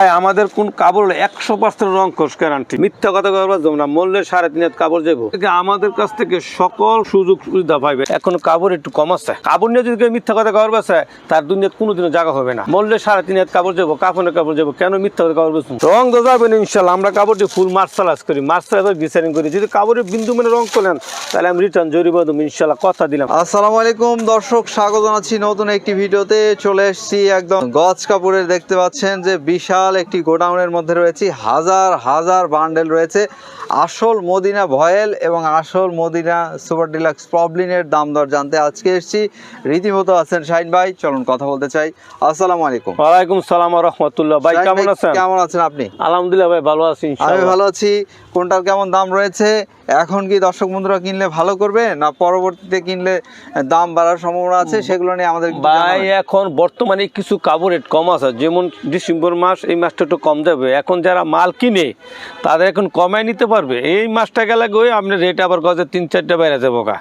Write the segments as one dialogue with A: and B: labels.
A: I আমাদের কোন কাপড় একশো পার্সেন্ট রং কোষ গ্যারান্টি মিথ্যা কথা যাব না মূল্যে সাড়ে তিন হাজার কাপড় যাব আমাদের কাছ থেকে সকল সুযোগ সুবিধা পাইবে। এখন কাপড় একটু কম আছে। কাপড় নিয়ে যদি কেউ মিথ্যা কথা কবার বাসে তার দুনিয়াত কোনোদিনও জায়গা হবে না। মূল্যে সাড়ে তিন হাজার কাপড় যাব কাপড়ের কাপড় যাব কেন মিথ্যা কথা কাপড় বেসুন রং তো যাবেন ইনশাল্লাহ আমরা কাপড়টি ফুল মার্শালাইজ করি। মার্শালাইজ ডিসাইনিং করি। যদি কাপড়ের বিন্দু মানে রং তোলেন তাহলে আমি রিটার্ন জরিমানা ইনশাল্লাহ কথা দিলাম।
B: আসসালামু আলাইকুম, দর্শক, স্বাগত জানাচ্ছি নতুন একটি ভিডিওতে। চলে এসেছি একদম গজ কাপড়ের, দেখতে পাচ্ছেন যে বিশাল একটি গোডাউনের মধ্যে রয়েছে হাজার হাজার বান্ডেল রয়েছে। আসল মদিনা ভয়েল এবং আসল মদিনা সুপার ডিলাক্স প্রবলিনের দাম দর জানতে আজকে এসেছি। রীতিমতো আছেন শাহিন ভাই চলুন কথা বলতে চাই। আসসালামু আলাইকুম।
A: ওয়ালাইকুম সালাম রহমতুল্লাহ। ভাই কেমন আছেন?
B: কেমন আছেন আপনি?
A: আলহামদুলিল্লাহ ভাই ভালো আছি
B: আমি ভালো আছি। কোনটার কেমন দাম রয়েছে? এখন কি দর্শক বন্ধুরা কিনলে ভালো করবে না পরবর্তীতে কিনলে দাম বাড়ার সম্ভাবনা আছে? সেগুলো নিয়ে আমাদের
A: ভাই এখন বর্তমানে কিছু কাপড় রেট কম আছে। যেমন ডিসেম্বর মাস এই মাসটা একটু কম দেবে। এখন যারা মাল কিনে তাদের এখন কমায় নিতে পারবে। এই মাসটা গেলে গিয়ে আপনি রেট আবার গজে তিন চারটা বেড়ে যাব গা।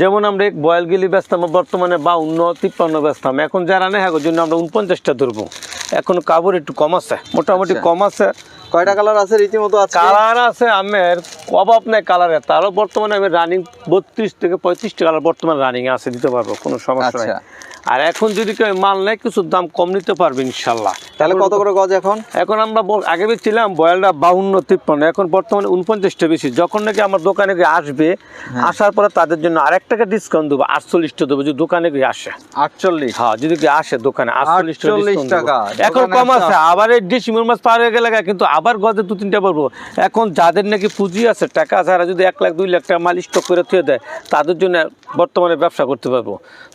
A: যেমন আমরা এক বয়েল গিলি ব্যস্তাম বর্তমানে বাউন্ন তিপ্পান্ন ব্যস্তাম এখন যারা নেই হ্যাঁ জন্য আমরা উনপঞ্চাশটা ধরবো। এখন কাপড় একটু কম আছে মোটামুটি
B: আচ্ছা।
A: কম আছে।
B: কয়টা কালার আছে রীতিমতো আছে
A: কালার আছে আমের অভাব নেই কালারের। তারও বর্তমানে আমি রানিং বত্রিশ থেকে পঁয়ত্রিশটা কালার বর্তমানে রানিং আছে দিতে পারব কোনো সমস্যা নেই।
B: আচ্ছা।
A: আর এখন যদি কেউ মাল নেয় কিছু দাম কম নিতে পারবে ইনশাল্লাহ।
B: তাহলে কত করে গজ এখন?
A: এখন আমরা আগে ছিলাম বয়েলটা বাউন্ন তিপ্পান্ন এখন বর্তমানে উনপঞ্চাশটা বেশি। যখন নাকি আমার দোকানে গিয়ে আসবে
B: হ্যাঁ।
A: আসার পরে তাদের জন্য আরেক টাকা ডিসকাউন্ট দেবো আটচল্লিশটা দেবো যদি দোকানে গিয়ে আসে।
B: আটচল্লিশ?
A: হ্যাঁ যদি কেউ আসে দোকানে আটচল্লিশ
B: টাকা।
A: এখন কম আছে আবার এই ডিসেম্বর মাস পার হয়ে গেলে কিন্তু আবার গজে দু তিনটা পারব এখন যাদের নাকি পুঁজি আছে টাকা যারা যদি এক লাখ দুই লাখ টাকা মাল স্টক করে থুয়ে দেয় তাদের জন্য বর্তমানে ব্যবসা করতে পারব।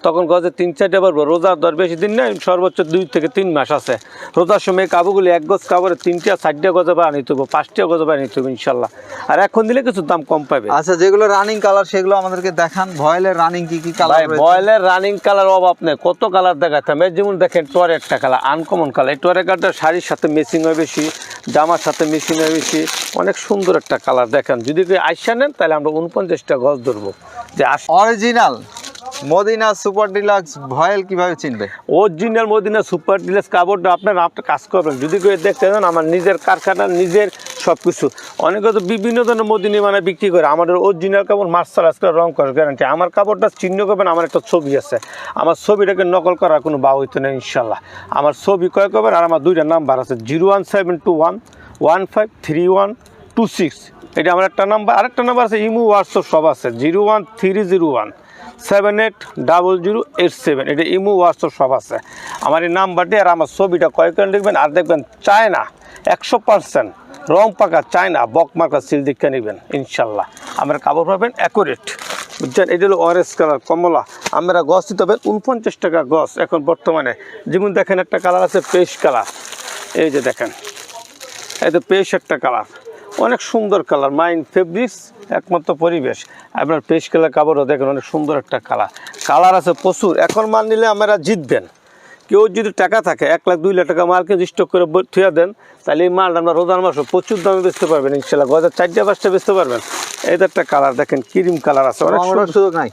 A: তখন গজে তিন চারটা পারব রোজার দর বেশি দিন নেই সর্বোচ্চ দুই থেকে তিন মাস আছে। রোজার সময় কাবুগুলি এক গজ কাপড়ে তিনটা চারটা গজে বা নিতে হবে পাঁচটা গজে বা নিতে হবে ইনশাল্লাহ। আর এখন দিলে কিছু দাম কম পাবে।
B: আচ্ছা যেগুলো রানিং কালার সেগুলো আমাদেরকে দেখান। ভয়েলের রানিং কি কি কালার
A: ভয়েলের রানিং কালার অভাব নেই। কত কালার দেখাতাম এই যেমন দেখেন টরে একটা কালার আনকমন কালার এই টরে কালারটা শাড়ির সাথে মেসিং হয় বেশি জামার সাথে মেসিং হয় বেশি। অনেক সুন্দর একটা কালার দেখেন। যদি কেউ আইসা নেন তাহলে আমরা উনপঞ্চাশটা গজ ধরবো। যে
B: original Madina super deluxe voile কীভাবে চিনবে?
A: অরিজিনাল মদিনা সুপার ডিলেক্স কাপড়টা আপনার আপনার কাজ করবেন। যদি কেউ দেখতে চান, আমার নিজের কারখানা, নিজের সব কিছু অনেকে তো বিভিন্ন ধরনের মদিনী মানে বিক্রি করে, আমাদের অরিজিনাল কাপড় মার্শাল আজকে রং করার গ্যারান্টি আমার কাপড়টা চিহ্ন করবেন, আমার একটা ছবি আছে। আমার ছবিটাকে নকল করার কোনো বা হইতো না ইনশাল্লাহ আমার ছবি কয় করবেন, আর আমার দুইটা নাম্বার আছে, zero one seven two one one five three one two six. এটা আমার একটা নাম্বার, আরেকটা নাম্বার আছে, ইমু হোয়াটসঅ্যাপ সব আছে, zero one three zero one. Seven eight double zero eight seven এটা ইমো হোয়াটসঅ্যাপ সব আছে। আমার এই নাম্বারটি আর আমার ছবিটা কয়েকজন দেখবেন, আর দেখবেন চায়না, একশো পার্সেন্ট রং পাকা চায়না, বক মার্কা সিল দীক্ষা নেবেন, ইনশাল্লাহ। আমার কাপড় পাবেন অ্যাকুরেট বুঝছেন? এটা হলো অরেঞ্জ কালার কমলা। আমরা গছ দিতে হবে উনপঞ্চাশ টাকা গছ। এখন বর্তমানে যেমন দেখেন একটা কালার আছে পেস্ট কালার এই যে দেখেন, এই তো পেশ একটা কালার অনেক সুন্দর কালার মাইন্ড ফেব্রিক্স। একমাত্র পরিবেশ। আপনার পেশ কালার কাপড়ও দেখেন অনেক সুন্দর একটা কালার কালার আছে প্রচুর। এখন মাল নিলে আমরা জিতবেন। কেউ যদি টাকা থাকে এক লাখ দুই লাখ টাকা মালকে স্টক করে থুয়া দেন তাহলে এই মালটা আমরা রোজার মাসে প্রচুর দামে বেচতে পারবেন ইনশাল্লাহ। গজার চারটা পাঁচটা বেচতে পারবেন। এটা একটা কালার দেখেন ক্রিম কালার আছে অনেক সুন্দর।
B: সুযোগ নাই।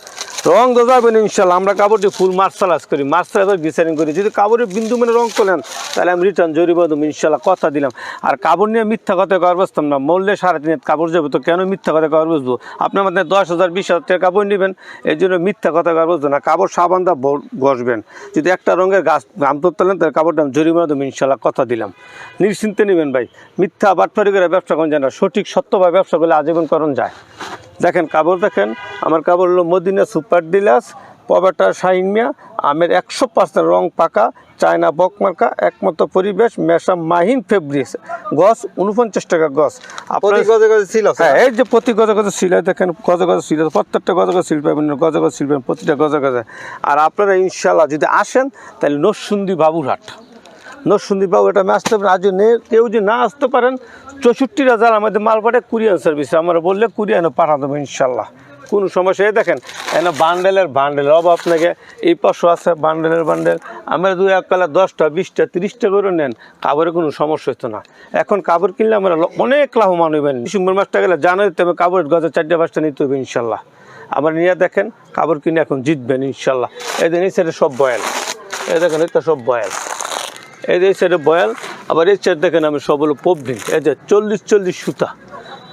A: রং তো যাবেন ইনশাল্লাহ। আমরা কাপড়টি ফুল মার্শালাইজ করি মার্শালাইজ ডিসাইনিং করি। যদি কাপড়ের বিন্দু মানে রং তোলেন তাহলে আমি রিটার্ন জরিমানা দেবো, ইনশাল্লাহ কথা দিলাম। আর কাপড় নিয়ে মিথ্যা কথা কবার বসতাম না। মূল্যে সাড়ে তিন কাপড় যাবে, তো কেন মিথ্যা কথা কবার বসবো আপনার মধ্যে দশ হাজার, বিশ হাজার টাকা কাপড় নেবেন, এই জন্য মিথ্যা কথা কবার বসবো না। কাপড় সাবান দা বসবেন। যদি একটা রঙের গাছ গাম ধরতে হলেন তাহলে কাপড়টা আমি জরিমানা দেবো, ইনশাল্লাহ কথা দিলাম। নিশ্চিন্তে নেবেন ভাই। মিথ্যা বাটফারি করে ব্যবসা করেন যায় না সঠিক সত্যভাবে ব্যবসা করলে আজীবন করণ যায়। দেখেন কাপড় দেখেন আমার কাপড় হলো মদিনা সুপার ডিলাস পবেটা শাহিন মিয়া আমের একশো পার্সেন্ট রং পাকা চায়না বকমার্কা একমাত্র পরিবেশ মেশা মাহিন ফেব্রিক্স। গছ উনপঞ্চাশ টাকা গছ। হ্যাঁ এই যে প্রতি গজে গজে সিলাই দেখেন গজে গজে সিলাই প্রত্যেকটা গজে গজে পাবেন গজে গজে পাবেন প্রতিটা গজে গজে। আর আপনারা ইনশাল্লাহ যদি আসেন তাহলে নরসুন্দি বাবুরহাট। নরসুন্দি বাবু, এটা আসতে পারেন আজ নে কেউ যদি না আসতে পারেন চৌষট্টি হাজার আমাদের মাল পাঠে কুরিয়ার সার্ভিস, আমরা বললে কুরিয়ানে পাঠা দেবো ইনশাল্লাহ কোনো সমস্যা এই দেখেন, এখানে বান্ডেলের বান্ডেল অব আপনাকে এই পাশে আছে বান্ডেলের বান্ডেল। আমরা দুই এক কালা দশটা, বিশটা, তিরিশটা করে নেন, কাপড়ের কোনো সমস্যা হতো না। এখন কাপড় কিনলে আমরা অনেক লাভবান হইবেন। ডিসেম্বর মাসটা গেলে জানুয়ারিতে আমি কাপড়ের গজা চারটে, পাঁচটা নিতে হবে ইনশাল্লাহ আমার নিয়ে দেখেন, কাপড় কিনে এখন জিতবেন ইনশাল্লাহ এই দিন এই সাইডে সব বয়াল। এ দেখেন, এটা সব বয়েল। এই যে সাইডে বয়াল আবার এই সাইড দেখেন আমি সব হলো পবলিন এই যে চল্লিশ চল্লিশ সুতা।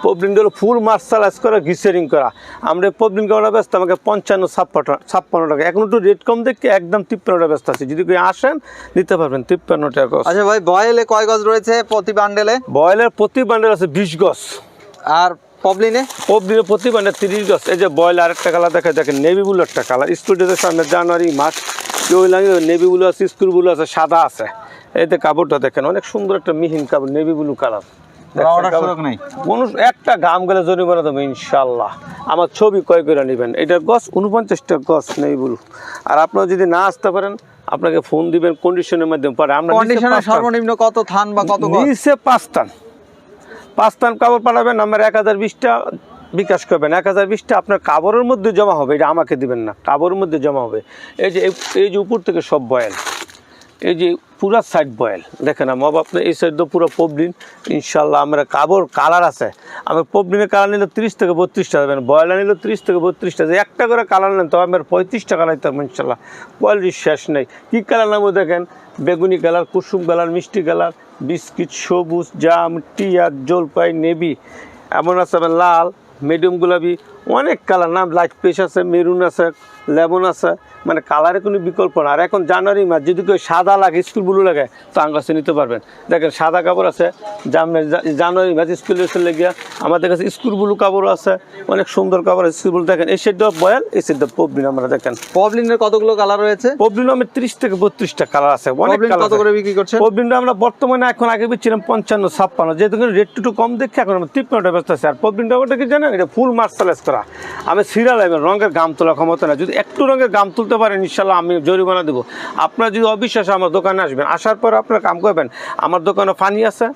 A: পবলিন হলো ফুল মার্শালাইজ করা গিসারিং করা। আমরা পবলিন কাপড়টা ব্যস্ত আমাকে পঞ্চান্ন ছাপ্পান্ন ছাপ্পান্ন টাকা। এখন একটু রেট কম দেখে একদম তিপ্পান্ন টাকা ব্যস্ত আছে। যদি কেউ আসেন নিতে পারবেন তিপ্পান্ন টাকা।
B: আচ্ছা ভাই বয়েলে কয় গজ রয়েছে প্রতি বান্ডেলে
A: বয়েলের প্রতি বান্ডেল আছে বিশ গজ।
B: আর পবলিনে
A: পবলিনের প্রতি বান্ডেল তিরিশ গজ। এই যে বয়েল আরেকটা কালার দেখা দেখেন নেভি ব্লু একটা কালার স্কুলটিতে সামনে জানুয়ারি মাস কেউ লাগে নেভি ব্লু আছে স্কুল ব্লু আছে সাদা আছে। এতে কাপড়টা দেখেন অনেক সুন্দর একটা মিহিন কাপড় নেভি ব্লু কালার কোনো একটা গাম গেলে জরিমানা দেবো ইনশাল্লাহ আমার ছবি কয় করে নেবেন। এটার গছ উনপঞ্চাশটা গছ নেই বলু আর আপনারা যদি না আসতে পারেন আপনাকে ফোন দিবেন কন্ডিশনের মাধ্যমে। পারে আমরা
B: সর্বনিম্ন কত থান বা কত
A: নিচে পাঁচ টান পাঁচ টান কাপড় পাঠাবেন আমার এক হাজার বিশটা বিকাশ করবেন। এক হাজার বিশটা আপনার কাপড়ের মধ্যে জমা হবে এটা আমাকে দিবেন না। কাপড়ের মধ্যে জমা হবে। এই যে এই যে উপর থেকে সব বয়েল এই যে পুরা সাইড বয়েল দেখেন মব আপনার এই সাইড তো পুরো পবলিন ইনশাল্লাহ আমরা কাপড় কালার আছে। আমার পবলিনের কালার নিলে তিরিশ থেকে বত্রিশটা দেবেন বয়লা নিলে তিরিশ থেকে বত্রিশটা। যে একটা করে কালার নেন তো আমার পঁয়ত্রিশটা কালার দিতে হবে ইনশাল্লাহ কোয়ালিটির শেষ নেই। কী কালার নেব দেখেন? বেগুনি কালার কুসুম কালার মিষ্টি কালার বিস্কিট, সবুজ, জাম, টিয়া, জলপাই নেবি এমন আছে লাল মিডিয়াম গোলাপি। অনেক কালার নাম লাইট পেশ আছে মেরুন আছে। লেমন আছে মানে কালারে কোনো বিকল্প না। আর এখন জানুয়ারি মাস যদি কেউ সাদা লাগে স্কুল ব্লু লাগে তো আমার কাছে নিতে পারবেন। দেখেন সাদা কাপড় আছে জানুয়ারি মাস স্কুল ড্রেসের লেগে আমাদের কাছে স্কুল ব্লু কাপড় আছে অনেক সুন্দর কাপড় আছে স্কুল ব্লু। দেখেন এই সেটটা বয়াল এই সেটটা পবলিন আমরা দেখেন।
B: পবলিনের কতগুলো কালার রয়েছে?
A: পবলিন আমার তিরিশ থেকে বত্রিশটা কালার আছে অনেক
B: কত করে বিক্রি করছেন?
A: পবলিনটা আমরা বর্তমানে এখন আগে বেচছিলাম পঞ্চান্ন ছাপ্পান্ন। যেহেতু রেট একটু কম দেখে এখন আমরা তিপ্পান্নটা ব্যস্ত আছি আর পবলিনটা ওটা কি জানেন? এটা ফুল মার্শালাইজ করা। আমি সিরিয়াল রঙের গাম তোলা ক্ষমতা না যদি একটু রঙের গাম তুলতে পারেন ইনশাল্লাহ আমি জরিমানা দেবো। আপনার যদি অবিশ্বাস আমার দোকানে আসবেন, আসার পর আপনার কাম করবেন, আমার দোকানে ফানি আছে,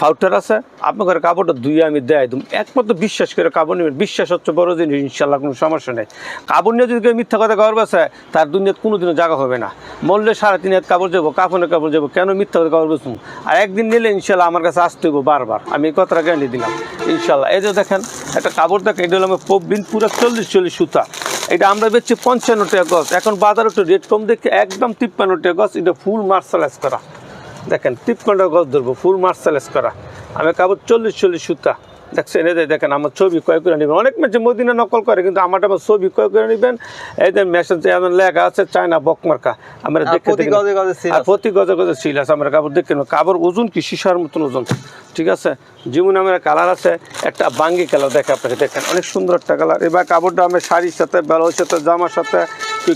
A: ফাউটার আছে আপনার কাপড়টা ধুয়ে আমি দেয় একদম একমাত্র বিশ্বাস করে কাপড় নেবেন, বিশ্বাস হচ্ছে বড় জিনিস ইনশাল্লাহ কোনো সমস্যা নেই। কাপড় নিয়ে যদি কেউ মিথ্যা কথা কাপড় বাসায় তার দুনিয়াতে কোনোদিনও জায়গা হবে না। মরলে সাড়ে তিন হাত কাপড় যাব কাপড়ের কাপড় যাব কেন মিথ্যা কথা কাপড় বসবো? আর একদিন নিলে ইনশাল্লাহ আমার কাছে আসতে হইব বারবার। আমি এই কথাটা গ্যারান্টি দিলাম ইনশাল্লাহ এই যে দেখেন, একটা কাপড় দেখেন, এটা হলো আমার পবিন পুরো চল্লিশ চল্লিশ সুতা। এটা আমরা বেচছি পঞ্চান্ন টাকা গছ এখন বাজারে একটু রেট কম দেখে একদম তিপ্পান্ন টাকা গছ এটা ফুল মার্শালাইজ করা। দেখেন, তিপ্পান্ন টাকা গছ ধরবো ফুল মার্শালাইজ করা। আমি কাপড় চল্লিশ চল্লিশ সুতা। দেখছেন এই দেখেন আমার ছবি কয় করে নেবেন। অনেক ম্যাচে মদিনা নকল করে কিন্তু আমারটা আমার ছবি কয় করে নেবেন। এই যে মেশিন লেখা আছে চায়না বকমার্কা আমরা দেখে
B: প্রতি গজে গজে
A: সিল আছে। আমরা কাপড় দেখে নেব। কাপড় ওজন কি? সিসার মতন ওজন। ঠিক আছে? যেমন আমার কালার আছে একটা বাঙ্গি কালার। দেখে আপনাকে দেখেন অনেক সুন্দর একটা কালার। এবার কাপড়টা আমি শাড়ির সাথে ব্লাউজের সাথে জামার সাথে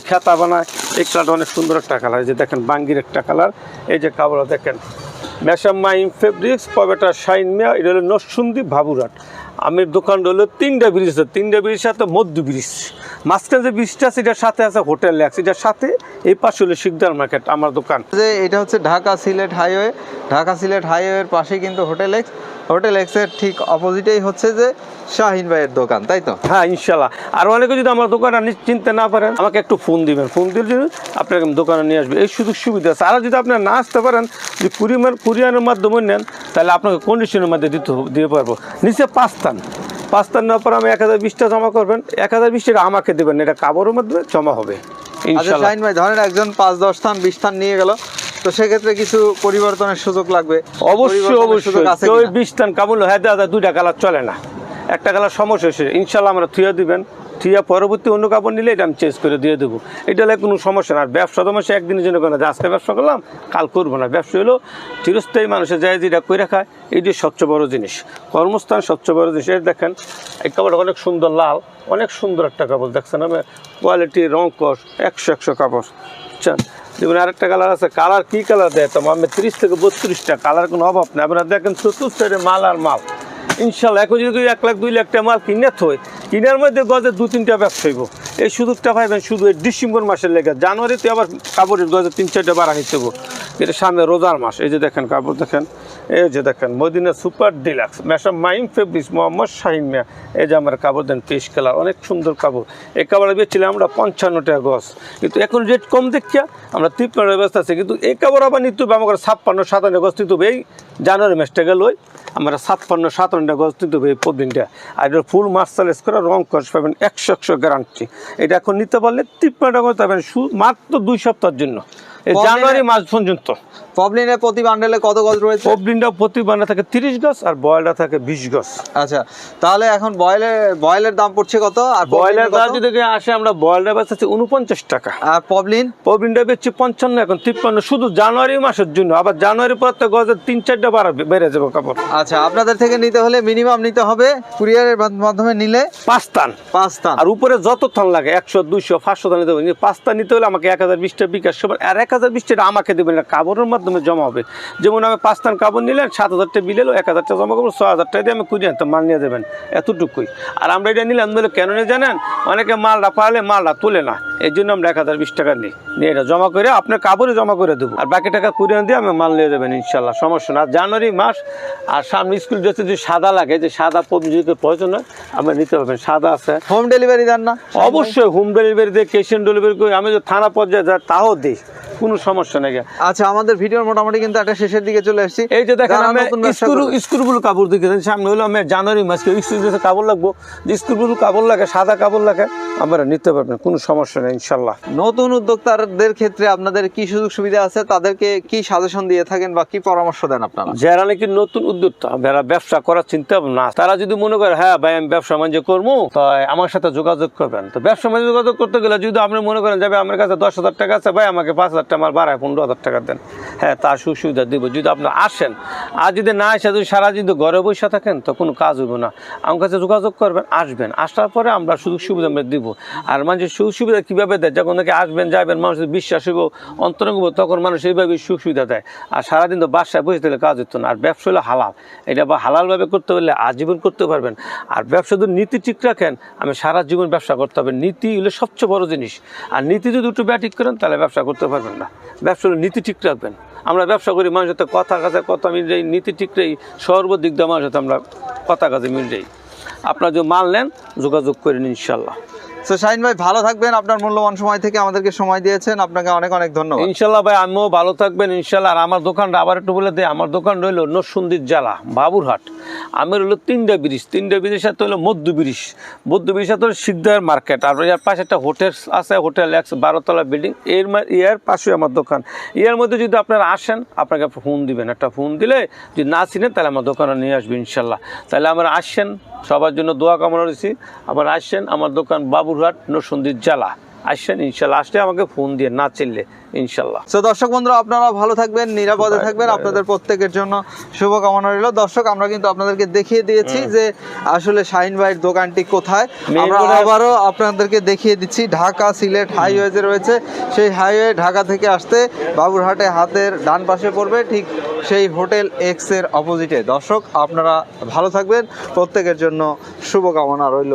A: খেতা বানায়। এই কালারটা অনেক সুন্দর একটা কালার। এই যে দেখেন বাঙ্গির একটা কালার। এই যে কাপড় দেখেন মেশাম মাইম ফেব্রিক্স, পবেটা শাইন মিয়া, এটা হলো নরসুন্দি ভাবুরাট আমের দোকানটা হলো তিনটা ব্রিজ, তিনটা ব্রিজের সাথে মধ্য ব্রিজ মাঝখানে যে ব্রিজটা আছে এটার সাথে আছে হোটেল লেক্স এটার সাথে এই পাশে হলো শিকদার মার্কেট আমার দোকান।
B: যে এটা হচ্ছে ঢাকা সিলেট হাইওয়ে ঢাকা সিলেট হাইওয়ের পাশে কিন্তু হোটেল এক্স হোটেল এক্সের ঠিক অপোজিটেই হচ্ছে যে শাহিন ভাইয়ের দোকান তাই তো?
A: হ্যাঁ ইনশাল্লাহ আর অনেকে যদি আমার দোকানে নি- চিনতে না পারেন আমাকে একটু ফোন দিবেন। ফোন দিলে যদি আপনাকে দোকানে নিয়ে আসবে। এই সুযোগ সুবিধা আছে। আর যদি আপনার না আসতে পারেন যদি কুরিয়ার কুরিয়ানের মাধ্যমে নেন তাহলে আপনাকে কন্ডিশনের মধ্যে দিতে দিয়ে পারব। নিচে পাঁচ নেওয়ার পর আমি এক হাজার বিশটা জমা করবেন। এক হাজার বিশ টাকা আমাকে দেবেন এটা কাবরের মাধ্যমে জমা হবে।
B: আচ্ছা শাহিন ভাই ধরেন একজন পাঁচ দশ স্থান বিশ স্থান নিয়ে গেল তো সেক্ষেত্রে কিছু পরিবর্তনের সুযোগ লাগবে?
A: অবশ্যই অবশ্যই।
B: ওই
A: বিশ স্থান কাবুল হ্যাঁ দাদা দুইটা কালার চলে না। একটা কালার সমস্যা হয়েছে। ইনশাল্লাহ আমরা থুয়ে দিবেন। থুয়া পরবর্তী অন্য কাপড় নিলে এটা আমি চেঞ্জ করে দিয়ে দেবো। এটা হলে কোনো সমস্যা না। আর ব্যবসা মাসে একদিনের জন্য না। আজকে ব্যবসা করলাম, কাল করব না। ব্যবসা হলো চিরস্থায়ী মানুষের যায় যেটা করে খায় এটি সবচেয়ে বড় জিনিস। কর্মস্থান সবচেয়ে বড় জিনিস। এই দেখেন, এই কাপড়টা অনেক সুন্দর লাল, অনেক সুন্দর একটা কাপড়। দেখছেন আমি? কোয়ালিটি রং কস, একশো একশো কাপড়। বুঝছেন? যেমন আরেকটা কালার আছে, কালার কী কালার দেয়? তো আমি তিরিশ থেকে বত্রিশটা। কালার কোনো অভাব নেই। আপনারা দেখেন চতুর্থ মাল আর মাল। ইনশাল্লাহ, এখন যদি এক লাখ, দুই লাখ টাকা মাল কিনে থই কিনার মধ্যে গজে দু তিনটা ব্যবসা হইব। এই সুযোগটা পাইবেন শুধু ডিসেম্বর মাসের লেগে। জানুয়ারিতে আবার কাপড়ের গজে তিন চারটা বাড়া হিসেব এটা সামনে রোজার মাস, এই যে দেখেন কাপড় দেখেন, এই যে দেখেন, মদিনা সুপার ডিলাক্স, মেশা মাইম ফেব্রিক্স, মোহাম্মদ শাহিন মিয়া, এই যে আমার কাপড় দেন পেশ কালার অনেক সুন্দর কাপড়। এই কাপড় বেচছিলাম আমরা পঞ্চান্ন টাকা গজ, কিন্তু এখন রেট কম দেখিয়া আমরা তিপ্পান্ন ব্যবস্থা আছে, কিন্তু এই কাপড় আবার নিতে হবে ছাপ্পান্ন, সাতান্ন গজ নিতে এই জানুয়ারি মাসটা গেলই আমরা ছাপ্পান্ন, সাতান্ন গজ নিতে এই পদিনটা আর এটা ফুল মার্শালাইজ করে রং কস পাবেন একশো একশো গ্যারান্টি এটা এখন নিতে পারলে তিপ্পান্ন টাকা পাবেন মাত্র দুই সপ্তাহের জন্য। জানুয়ারি মাস পর্যন্ত।
B: পবলিনের প্রতি বান্ডেলে কত গজ রয়েছে?
A: পবলিনটা প্রতি বানা থাকে তিরিশ গজ আর বয়লটা থাকে বিশ গজ।
B: আচ্ছা তাহলে এখন বয়েলের বয়েলের দাম পড়ছে কত আর
A: বয়লার দাম যদি আসে আমরা বয়লটা বেচাচ্ছি উনপঞ্চাশ টাকা।
B: আর পবলিন?
A: পবলিনটা বেচছি পঞ্চান্ন এখন তিপ্পান্ন। শুধু জানুয়ারি মাসের জন্য আবার জানুয়ারি পর তো গজের তিন চারটা বাড়াবে বেড়ে যাবে কাপড়।
B: আচ্ছা আপনাদের থেকে নিতে হলে মিনিমাম নিতে হবে কুরিয়ারের মাধ্যমে নিলে?
A: পাঁচ টান।
B: পাঁচ টান।
A: আর উপরে যত থান লাগে একশো দুইশো পাঁচশো থান নিতে হবে কিন্তু পাঁচটা নিতে হলে আমাকে এক হাজার বিশটা বিকাশ আর এক হাজার বিশটা আমাকে দেবেন না। কাপড়ের মাধ্যমে জমা হবে। যেমন আমি পাঁচ তান কাপড় নিলেন, সাত হাজারটা বিলেলো এক হাজারটা জমা করব ছ হাজারটা দিয়ে আমি কুড়ি আনতাম মাল নিয়ে দেবেন এতটুকুই। আর আমরা এটা নিলাম কেন জানেন? অনেকে মালটা পারলে মালটা তোলে না। এই জন্য আমরা এক হাজার বিশ টাকা নিই। নিয়ে এটা জমা করে আপনার কাপড়ে জমা করে দেবো। আর বাকি টাকা কুড়িয়ে দিয়ে আমি মাল নিয়ে দেবেন ইনশাল্লাহ। সমস্যা না। জানুয়ারি মাস আর সামনে স্কুল ড্রেসে যদি সাদা লাগে যে সাদা যদি প্রয়োজন হয় আমরা নিতে পারবেন। সাদা আছে।
B: হোম ডেলিভারি দেন না?
A: অবশ্যই হোম ডেলিভারি দিয়ে ক্যাশ অন ডেলিভারি করি আমি যদি থানা পর্যায়ে যাই তাও দিই। কোনো সমস্যা নেই।
B: আচ্ছা আমাদের ভিডিওর মোটামুটি কিন্তু একটা শেষের দিকে চলে এসেছি।
A: এই যে দেখেন আমি
B: করবে-
A: স্ক্রুগুলো কাপড় দেখেছেন সামনে হলো আমি জানুয়ারি মাস স্কুল কাপড় লাগবো। যে স্ক্রুগুলো কাপড় লাগে সাদা কাপড় লাগে আমরা নিতে পারবেন কোনো সমস্যা নেই। ইনশাল্লাহ।
B: নতুন উদ্যোক্তাদের ক্ষেত্রে আপনাদের কি সুযোগ সুবিধা আছে? তাদেরকে কি সাজেশন দিয়ে থাকেন বা কি পরামর্শ দেন আপনারা?
A: যারা নাকি নতুন উদ্যোক্তা, যারা ব্যবসা করার চিন্তা ভাবনা তারা যদি মনে করে হ্যাঁ ভাই, আমি ব্যবসা বাণিজ্য করব তো আমার সাথে যোগাযোগ করবেন। তো ব্যবসা বাণিজ্য যোগাযোগ করতে গেলে যদি আপনি মনে করেন, যাবে, আমার কাছে দশ হাজার টাকা আছে, ভাই, আমাকে পাঁচ হাজার টাকা, আমার বাড়ায় পনেরো হাজার টাকা দেন। হ্যাঁ তার সুবিধা দিব। যদি আপনি আসেন, আর যদি না এসে যদি সারা যদি ঘরে বসে থাকেন, তো কোনো কাজ হইব না। আমার কাছে যোগাযোগ করবেন, আসবেন। আসার পরে আমরা সুযোগ সুবিধা আমরা দিব। আর মানুষের সুযোগ সুবিধা কীভাবে দেয়? যখন নাকি আসবেন যাবেন মানুষের বিশ্বাস হইব, অন্তরঙ্গ তখন মানুষ এইভাবে সুখ সুবিধা দেয়। আর সারাদিন তো বাসায় বসে থাকলে কাজ হতো না। আর ব্যবসা হলো হালাল। এটা বা হালালভাবে করতে পারলে আজীবন করতে পারবেন। আর ব্যবসা যদি নীতি ঠিক রাখেন, আমি সারা জীবন ব্যবসা করতে হবে। নীতি হলো সবচেয়ে বড় জিনিস। আর নীতি যদি একটু ব্যাটিক করেন, তাহলে ব্যবসা করতে পারবেন না। ব্যবসা হলো নীতি ঠিক রাখবেন। আমরা ব্যবসা করি মানুষের সাথে কথা কাছে কথা মিল যাই নীতি ঠিক রাই, সর্বদিক দিয়ে মানুষের সাথে আমরা কথা কাজে মিল যাই আপনারা যদি মাল নেন, যোগাযোগ করেন ইনশাল্লাহ
B: তো শাহিন ভাই, ভালো থাকবেন। আপনার মূল্যবান সময় থেকে আমাদেরকে সময় দিয়েছেন। আপনাকে অনেক অনেক ধন্যবাদ।
A: ইনশাল্লাহ ভাই, আমিও ভালো থাকবেন। ইনশাল্লাহ, আর আমার দোকানটা আবার একটু বলে দিই। আমার দোকান রইল নসুন্দির জ্বালা, বাবুরহাট। আমি হলো তিনটা ব্রিজ, তিনটা ব্রিজের সাথে হলো মধ্য ব্রিজ মধ্য ব্রিজের সাথে হলো সিদ্ধার মার্কেট, আর এর পাশে একটা হোটেল আছে, হোটেল একশো বারোতলা বিল্ডিং, এর এর পাশে আমার দোকান। এর মধ্যে যদি আপনারা আসেন, আপনাকে ফোন দিবেন। একটা ফোন দিলে যদি না চিনেন, তাহলে আমার দোকানে নিয়ে আসবেন ইনশাল্লাহ। তাহলে আমরা আসছেন সবার জন্য দোয়া কামনা রয়েছি আবার আসছেন আমার দোকান বাবুরহাট নরসুন্দির জ্বালা। আসছেন ইনশাল্লাহ। আসলে আমাকে ফোন দিয়ে না চিনলে ইনশাল্লাহ।
B: তো দর্শক বন্ধুরা আপনারা ভালো থাকবেন নিরাপদে থাকবেন। আপনাদের প্রত্যেকের জন্য শুভকামনা রইল। দর্শক আমরা কিন্তু আপনাদেরকে দেখিয়ে দিয়েছি যে আসলে শাহিন ভাইয়ের দোকানটি কোথায়। আমরা আবারও আপনাদেরকে দেখিয়ে দিচ্ছি ঢাকা সিলেট হাইওয়েতে রয়েছে। সেই হাইওয়ে ঢাকা থেকে আসতে বাবুরহাটে হাতের ডান পাশে পড়বে ঠিক সেই হোটেল এক্সের অপোজিটে। দর্শক আপনারা ভালো থাকবেন। প্রত্যেকের জন্য শুভকামনা রইল।